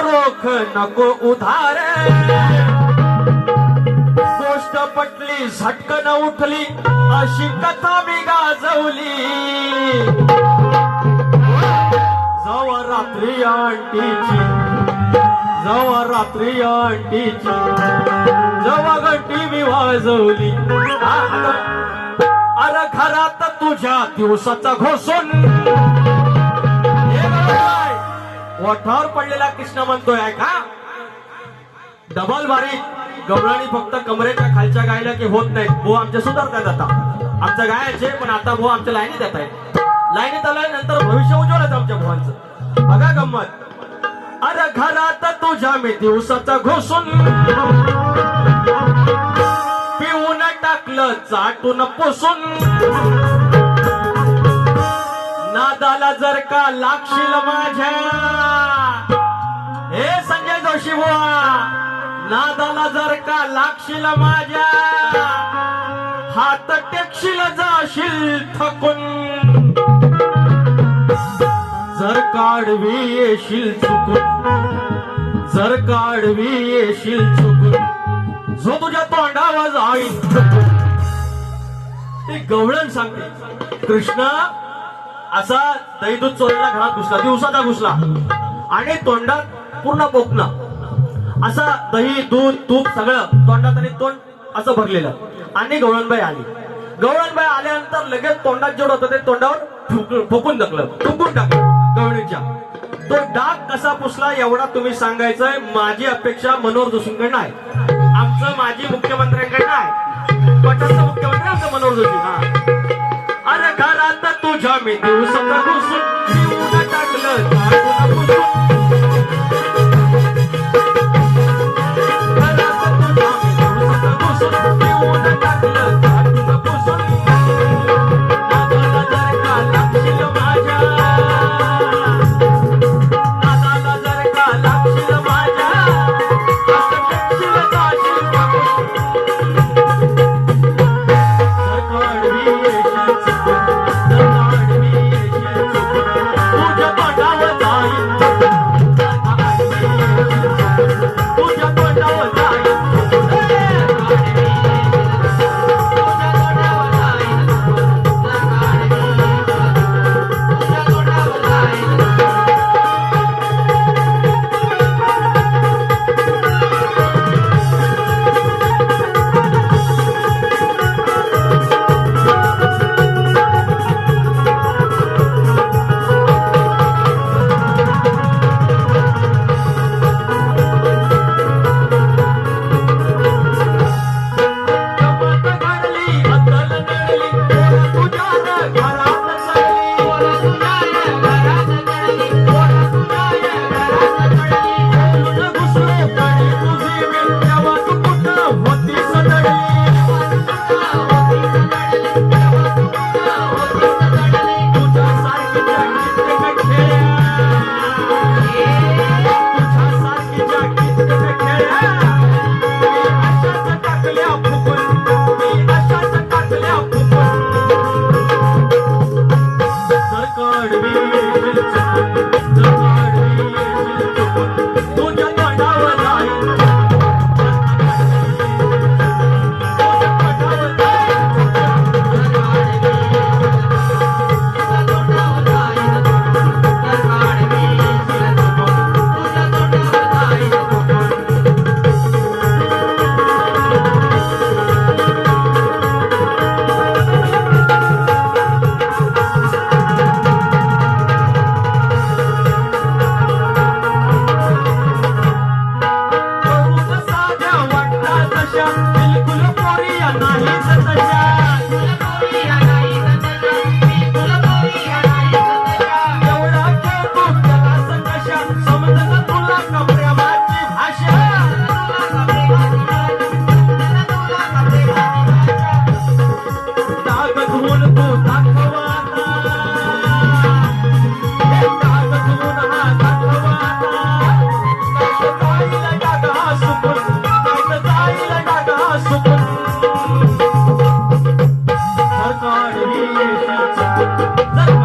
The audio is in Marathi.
रोख नको उधार. गोष्ट पटली झटकन उठली अशी कथा मी गाजवली. जवा रात्री आंटीची जवा रात्री आंटीची जवा घंटी मी वाजवली. हा, खरा अरे घरात तुझ्या दिवसाचा घोसून ओठावर पडलेला कृष्ण म्हणतोय का डबल बारीक गवळणी फक्त कमरेच्या खालच्या गायला की होत नाही. भो आमचे सुधारतात आता. आमच्या गायाचे पण आता भो आमच्या लाईनीत येत आहेत लाईनीत आलाय नंतर भविष्य उज्ज्वल आहे आमच्या भुवांचं. बघा गंमत. अरे घरात तुझ्या मी दिवसाचा घोसून पिऊन टाकलं चाटून पुसून. जर का लागशील माझ्या हे संजय जोशी बुवा नादाला जर का लागशील माझ्या हात टेकशील जाशील थकून. जर काढवी येशील चुकून जर काढवी येशील चुकून जो तुझ्या तोंडावर जाईल ते गवळण सांगते कृष्ण असा दही दूध चोरायला घरात घुसला दिवसाचा घुसला. आणि तोंडात पूर्ण बोकणं असा दही दूध तूप सगळं तोंडात आणि तोंड असं भरलेलं. आणि गवळणबाई आली. गवळणबाई आल्यानंतर लगेच तोंडात जेवढं होतं ते तोंडावर फुक- टाकलं. टुकून टाकलं गवळणीच्या. तो डाग कसा पुसला एवढा तुम्ही सांगायचंय माझी अपेक्षा मनोहर जोशींकडनं आहे. आमचं माजी मुख्यमंत्र्यांकडनं आहे. पटाचं मुख्यमंत्री आमचं मनोहर जोशी. हा. अरे घरात तुझ्या मी दिवसाचा घुसून 你りがと。Thank you.